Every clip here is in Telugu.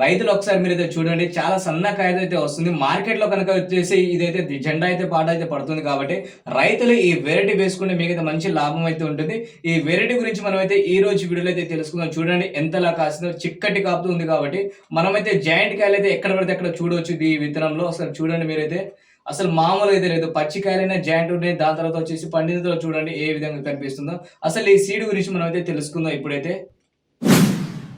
రైతులు ఒకసారి మీరు అయితే చూడండి చాలా సన్న కాయ అయితే వస్తుంది. మార్కెట్లో కనుక వచ్చేసి ఇదైతే జెండా అయితే పాట అయితే పడుతుంది కాబట్టి రైతులు ఈ వెరైటీ వేసుకుంటే మీకైతే మంచి లాభం అయితే ఉంటుంది. ఈ వెరైటీ గురించి మనం అయితే ఈ రోజు వీడియోలో అయితే తెలుసుకుందాం. చూడండి ఎంతలా కాసిందో చిక్కటి కాపుతూ ఉంది కాబట్టి మనమైతే జాయింట్ కాయలు అయితే ఎక్కడ పడితే అక్కడ చూడవచ్చు ఈ విత్తనంలో. ఒకసారి చూడండి మీరైతే. అసలు మామూలు అయితే లేదు. పచ్చికాయలైనా జాయింట్ ఉన్నాయి. దాని తర్వాత వచ్చేసి పండితులు చూడండి ఏ విధంగా కనిపిస్తుందో. అసలు ఈ సీడ్ గురించి మనం అయితే తెలుసుకుందాం ఇప్పుడైతే.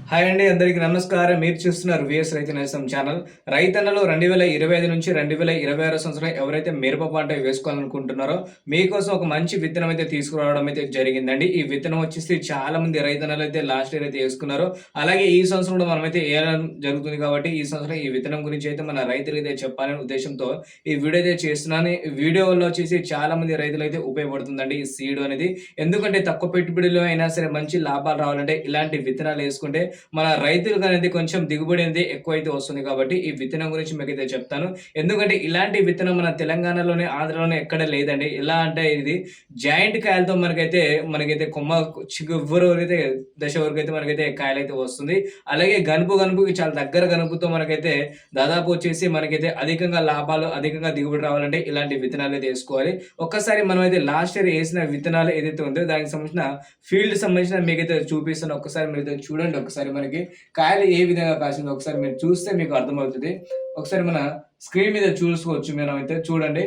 హాయ్ అండి అందరికీ నమస్కారం. మీరు చూస్తున్నారు విఎస్ రైతు నేసం ఛానల్. రైతన్నలు రెండు వేల ఇరవై ఐదు నుంచి రెండు వేల ఇరవై ఆరో సంవత్సరం ఎవరైతే మిరప పంట వేసుకోవాలనుకుంటున్నారో మీకోసం ఒక మంచి విత్తనం అయితే తీసుకురావడం అయితే జరిగిందండి. ఈ విత్తనం వచ్చేసి చాలా మంది రైతన్నలు అయితే లాస్ట్ ఇయర్ అయితే వేసుకున్నారు. అలాగే ఈ సంవత్సరం కూడా మనమైతే వేయడం జరుగుతుంది కాబట్టి ఈ సంవత్సరం ఈ విత్తనం గురించి అయితే మన రైతులు అయితే చెప్పాలనే ఉద్దేశంతో ఈ వీడియో అయితే చేస్తున్నాను. ఈ వచ్చేసి చాలా మంది రైతులు అయితే ఉపయోగపడుతుందండి ఈ సీడ్ అనేది. ఎందుకంటే తక్కువ పెట్టుబడిలో అయినా సరే మంచి లాభాలు రావాలంటే ఇలాంటి విత్తనాలు వేసుకుంటే మన రైతులకు అనేది కొంచెం దిగుబడి అనేది ఎక్కువ అయితే వస్తుంది కాబట్టి ఈ విత్తనం గురించి మీకు అయితే చెప్తాను. ఎందుకంటే ఇలాంటి విత్తనం మన తెలంగాణలోనే ఆంధ్రలోనే ఎక్కడ లేదండి. ఎలా అంటే ఇది జాయింట్ కాయలతో మనకైతే మనకైతే కొమ్మ చిగురు అయితే దశ వరకు అయితే మనకైతే కాయలు అయితే వస్తుంది. అలాగే గనుపు గనుపుకి చాలా దగ్గర గనుపుతో మనకైతే దాదాపు వచ్చేసి మనకైతే అధికంగా లాభాలు అధికంగా దిగుబడి రావాలంటే ఇలాంటి విత్తనాలు అయితే వేసుకోవాలి. ఒక్కసారి మనం అయితే లాస్ట్ ఇయర్ వేసిన విత్తనాలు ఏదైతే ఉందో దానికి సంబంధించిన ఫీల్డ్ సంబంధించిన మీకైతే చూపిస్తాను. ఒక్కసారి మీరు అయితే చూడండి ఒకసారి మనకి కాయలు ఏ విధంగా కాసిందో ఒకసారి మీరు చూస్తే మీకు అర్థమవుతుంది. ఒకసారి మన స్క్రీన్ మీద చూసుకోవచ్చు మనం అయితే చూడండి.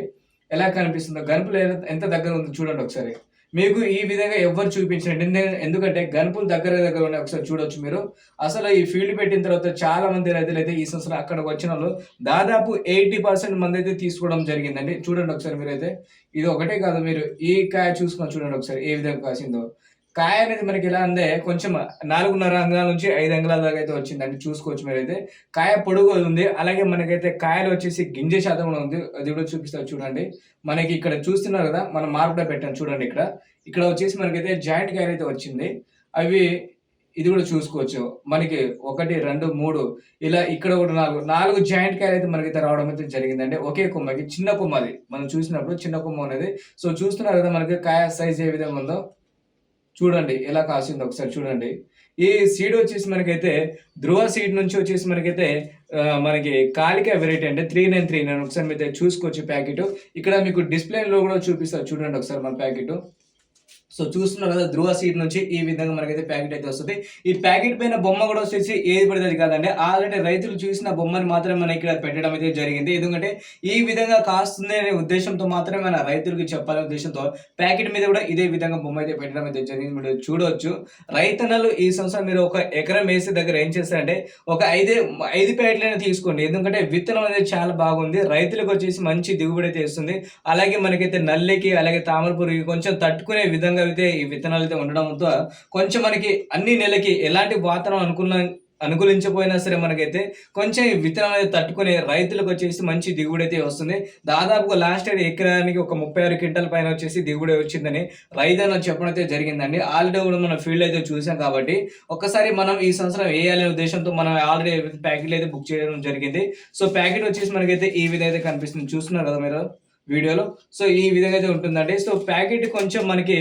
ఎలా కనిపిస్తుందో గనుపులు ఎంత దగ్గర ఉందో చూడండి ఒకసారి. మీకు ఈ విధంగా ఎవరు చూపించండి ఎందుకంటే గనుపులు దగ్గర దగ్గర ఉన్నాయి ఒకసారి చూడొచ్చు మీరు. అసలు ఈ ఫీల్డ్ పెట్టిన తర్వాత చాలా మంది రైతులు అయితే ఈ సంవత్సరం అక్కడికి వచ్చిన వాళ్ళు దాదాపు ఎయిటీ పర్సెంట్ మంది అయితే తీసుకోవడం జరిగిందండి. చూడండి ఒకసారి మీరైతే. ఇది ఒకటే కాదు మీరు ఈ కాయ చూసుకొని చూడండి ఒకసారి ఏ విధంగా కాసిందో. కాయ అనేది మనకి ఎలా అంటే కొంచెం నాలుగున్నర అంగుల నుంచి ఐదు అంగుళాల దాకా అయితే వచ్చిందండి చూసుకోవచ్చు మీరైతే. కాయ పొడుగు ఉంది. అలాగే మనకైతే కాయలు వచ్చేసి గింజ శాతం కూడా ఉంది. అది కూడా చూపిస్తారు చూడండి. మనకి ఇక్కడ చూస్తున్నారు కదా మనం మార్పులో పెట్టాను చూడండి ఇక్కడ. ఇక్కడ వచ్చేసి మనకైతే జాయింట్ కాయలు అయితే వచ్చింది. అవి ఇది కూడా చూసుకోవచ్చు. మనకి ఒకటి రెండు మూడు ఇలా ఇక్కడ కూడా నాలుగు నాలుగు జాయింట్ కాయలు అయితే మనకైతే రావడం అయితే జరిగిందండి. ఒకే కొమ్మకి చిన్న కొమ్మ అది. మనం చూసినప్పుడు చిన్న కొమ్మ అనేది. సో చూస్తున్నారు కదా మనకి కాయ సైజ్ ఏ విధంగా ఉందో. చూడండి ఎలా కాసిందో ఒకసారి చూడండి. ఈ సీడ్ వచ్చేసి మనకైతే ధ్రువ సీడ్ నుంచి వచ్చేసి మనకైతే మనకి కాలిక వెరైటీ అంటే త్రీ నైన్ త్రీ నైన్ ఒకసారి మీద చూసుకోవచ్చు ప్యాకెట్. ఇక్కడ మీకు డిస్ప్లేలో కూడా చూపిస్తారు చూడండి ఒకసారి మన ప్యాకెట్. సో చూస్తున్నారు కదా ధ్రువ సీట్ నుంచి ఈ విధంగా మనకైతే ప్యాకెట్ అయితే వస్తుంది. ఈ ప్యాకెట్ పైన బొమ్మ కూడా వచ్చేసి ఏది పడితే అది కాదండి. ఆల్రెడీ రైతులు చూసిన బొమ్మని మాత్రమే మనం ఇక్కడ పెట్టడం అయితే జరిగింది. ఎందుకంటే ఈ విధంగా కాస్తుంది అనే ఉద్దేశంతో మాత్రమే మన రైతులకి చెప్పాలనే ఉద్దేశంతో ప్యాకెట్ మీద కూడా ఇదే విధంగా బొమ్మ అయితే పెట్టడం అయితే జరిగింది. మీరు చూడవచ్చు రైతన్నలు ఈ సంవత్సరం మీరు ఒక ఎకరం వేసే దగ్గర ఏం చేస్తారంటే ఒక ఐదే ఐదు ప్యాకెట్లైనా తీసుకోండి. ఎందుకంటే విత్తనం అనేది చాలా బాగుంది. రైతులకు వచ్చేసి మంచి దిగుబడి అయితే ఇస్తుంది. అలాగే మనకైతే నల్లికి అలాగే తామర కొంచెం తట్టుకునే విధంగా అయితే ఈ విత్తనాలు అయితే ఉండడంతో కొంచెం మనకి అన్ని నెలకి ఎలాంటి వాతావరణం అనుకున్న అనుకూలించపోయినా సరే మనకైతే కొంచెం విత్తనాలు విత్తనం అనేది తట్టుకునే రైతులకు వచ్చేసి మంచి దిగుబడి అయితే వస్తుంది. దాదాపుగా లాస్ట్ ఇయర్ ఎకరానికి ఒక ముప్పై ఆరు క్వింటల్ పైన వచ్చేసి దిగుబడి వచ్చిందని రైతు చెప్పడం అయితే జరిగిందండి. ఆల్రెడీ కూడా మనం ఫీల్డ్ అయితే చూసాం కాబట్టి ఒక్కసారి మనం ఈ సంవత్సరం వేయాలనే ఉద్దేశంతో మనం ఆల్రెడీ ప్యాకెట్లు అయితే బుక్ చేయడం జరిగింది. సో ప్యాకెట్ వచ్చేసి మనకైతే ఈ విధంగా అయితే కనిపిస్తుంది. చూస్తున్నారు కదా మీరు? వీడియోలో. సో ఈ విధంగా అయితే ఉంటుందండి. సో ప్యాకెట్ కొంచెం మనకి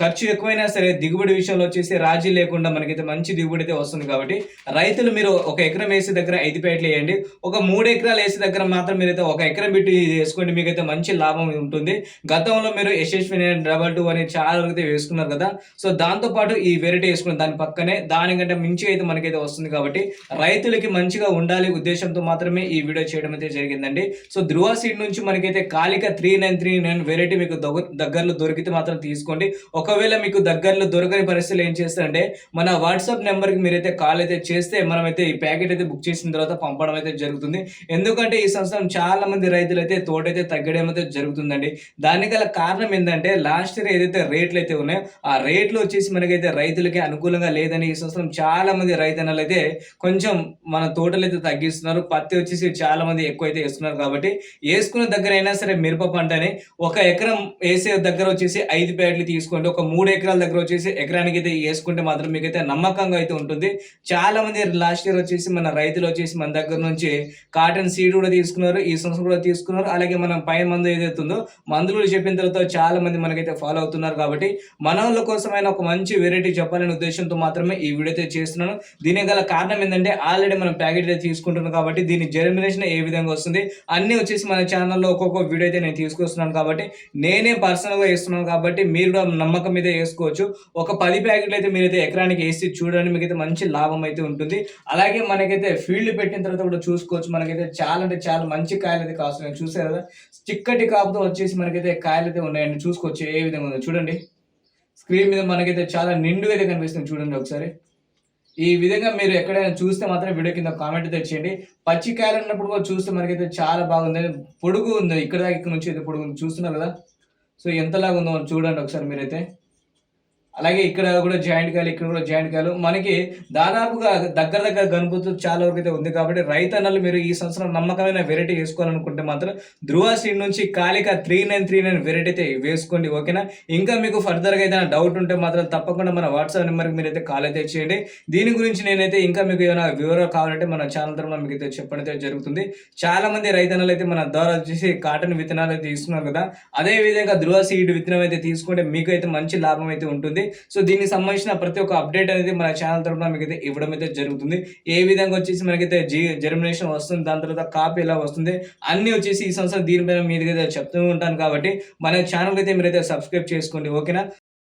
ఖర్చు ఎక్కువైనా సరే దిగుబడి విషయంలో వచ్చేసి రాజీ లేకుండా మనకైతే మంచి దిగుబడి అయితే వస్తుంది కాబట్టి రైతులు మీరు ఒక ఎకరం వేసే దగ్గర ఐదు పేటలు వేయండి. ఒక మూడు ఎకరాలు వేసే దగ్గర మాత్రం మీరైతే ఒక ఎకరం పెట్టి వేసుకోండి. మీకైతే మంచి లాభం ఉంటుంది. గతంలో మీరు యశస్వి డబల్ టూ అని చాలా వరకు అయితే వేసుకున్నారు కదా. సో దాంతో పాటు ఈ వెరైటీ వేసుకున్న దాని పక్కనే దానికంటే మించి అయితే మనకైతే వస్తుంది కాబట్టి రైతులకి మంచిగా ఉండాలి ఉద్దేశంతో మాత్రమే ఈ వీడియో చేయడం అయితే జరిగిందండి. సో ధృవ సీడ్ నుంచి మనకైతే Kalika three nine three nine variety మీకు దగ్గరలో దొరికితే మాత్రం తీసుకోండి. ఒకవేళ మీకు దగ్గరలో దొరకని పరిస్థితులు ఏం చేస్తారంటే మన వాట్సాప్ నెంబర్కి మీరైతే కాల్ అయితే చేస్తే మనమైతే ఈ ప్యాకెట్ అయితే బుక్ చేసిన తర్వాత పంపడం అయితే జరుగుతుంది. ఎందుకంటే ఈ సంవత్సరం చాలా మంది రైతులు అయితే తోటైతే తగ్గడం అయితే జరుగుతుందండి. దానికి గల కారణం ఏంటంటే లాస్ట్ ఇయర్ ఏదైతే రేట్లు అయితే ఉన్నాయో ఆ రేట్లు వచ్చేసి మనకైతే రైతులకి అనుకూలంగా లేదని ఈ సంవత్సరం చాలా మంది రైతన్నలు అయితే కొంచెం మన తోటలు అయితే తగ్గిస్తున్నారు. పత్తి వచ్చేసి చాలా మంది ఎక్కువ అయితే వేస్తున్నారు కాబట్టి వేసుకున్న దగ్గర అయినా సరే మిరప పంటని ఒక ఎకరం వేసే దగ్గర వచ్చేసి ఐదు ప్యాకెట్లు తీసుకోండి. ఒక మూడు ఎకరాల దగ్గర వచ్చేసి ఎకరానికి అయితే వేసుకుంటే మాత్రం మీకైతే నమ్మకంగా అయితే ఉంటుంది. చాలా మంది లాస్ట్ ఇయర్ వచ్చేసి మన రైతులు వచ్చేసి మన దగ్గర నుంచి కాటన్ సీడ్ కూడా తీసుకున్నారు ఈ సంవత్సరం కూడా తీసుకున్నారు. అలాగే మనం పై మందు ఏదైతే ఉందో మందులు చెప్పిన తర్వాత చాలా మంది మనకైతే ఫాలో అవుతున్నారు కాబట్టి మన కోసమైన ఒక మంచి వెరైటీ చెప్పాలనే ఉద్దేశంతో మాత్రమే ఈ వీడియో అయితే చేస్తున్నాను. దీనికి గల కారణం ఏంటంటే ఆల్రెడీ మనం ప్యాకెట్ అయితే తీసుకుంటున్నాం కాబట్టి దీని జర్మినేషన్ ఏ విధంగా వస్తుంది అన్ని వచ్చేసి మన ఛానల్లో ఒక్కొక్క వీడియో అయితే నేను తీసుకొస్తున్నాను కాబట్టి నేనే పర్సనల్గా ఇస్తున్నాను కాబట్టి మీరు కూడా నమ్మకం మీద వేసుకోవచ్చు. ఒక పది ప్యాకెట్లు అయితే మీరైతే ఎకరానికి వేసి చూడండి మీకైతే మంచి లాభం అయితే ఉంటుంది. అలాగే మనకైతే ఫీల్డ్ పెట్టిన తర్వాత కూడా చూసుకోవచ్చు. మనకైతే చాలా అంటే చాలా మంచి కాయలు అయితే కాస్తున్నాయి. చూసారు కదా? చిక్కటి కాపుతో వచ్చేసి మనకైతే కాయలు అయితే ఉన్నాయండి. చూసుకోవచ్చు ఏ విధంగా ఉందో. చూడండి. స్క్రీన్ మీద మనకైతే చాలా నిండుగా అయితే కనిపిస్తుంది. చూడండి ఒకసారి. ఈ విధంగా మీరు ఎక్కడైనా చూస్తే మాత్రం వీడియో కింద కామెంట్ అయితే చేయండి. పచ్చి కాయలు ఉన్నప్పుడు కూడా చూస్తే మనకైతే చాలా బాగుంది. పొడుగు ఉంది. ఇక్కడ దాకా ఇక్కడ నుంచి అయితే పొడుగు చూస్తున్నారు కదా? సో ఎంతలాగా ఉందో చూడండి ఒకసారి మీరైతే. అలాగే ఇక్కడ కూడా జాయింట్ కాయలు ఇక్కడ కూడా జాయింట్ కాయలు మనకి దాదాపుగా దగ్గర దగ్గర కనుపుతూ చాలా వరకు అయితే ఉంది కాబట్టి రైతన్నలు మీరు ఈ సంవత్సరం నమ్మకమైన వెరైటీ వేసుకోవాలనుకుంటే మాత్రం ధృవ సీడ్ నుంచి Kalika three nine three nine variety అయితే వేసుకోండి ఓకేనా? ఇంకా మీకు ఫర్దర్గా ఏదైనా డౌట్ ఉంటే మాత్రం తప్పకుండా మన వాట్సాప్ నెంబర్కి మీరైతే కాల్ అయితే చేయండి. దీని గురించి నేనైతే ఇంకా మీకు ఏమైనా వివరాలు కావాలంటే మన ఛానల్ తరఫున మీకు అయితే చెప్పడం అయితే జరుగుతుంది. చాలా మంది రైతన్నలు అయితే మన ద్వారా వచ్చేసి కాటన్ విత్తనాలు అయితే ఇస్తున్నారు కదా. అదే విధంగా ధృవ సీడ్ విత్తనం అయితే తీసుకుంటే మీకు అయితే మంచి లాభం అయితే ఉంటుంది. సో దీనికి సంబంధించిన ప్రతి ఒక్క అప్డేట్ అనేది మన ఛానల్ తరఫున మీకు అయితే ఇవ్వడం అయితే జరుగుతుంది. ఏ విధంగా వచ్చేసి మనకైతే జీ జర్మినేషన్ వస్తుంది దాని తర్వాత కాపీ ఎలా వస్తుంది అన్ని వచ్చేసి ఈ సంవత్సరం దీనిపైన మీదకైతే అయితే చెప్తూ ఉంటాను కాబట్టి మన ఛానల్ అయితే మీరైతే సబ్స్క్రైబ్ చేసుకోండి ఓకేనా?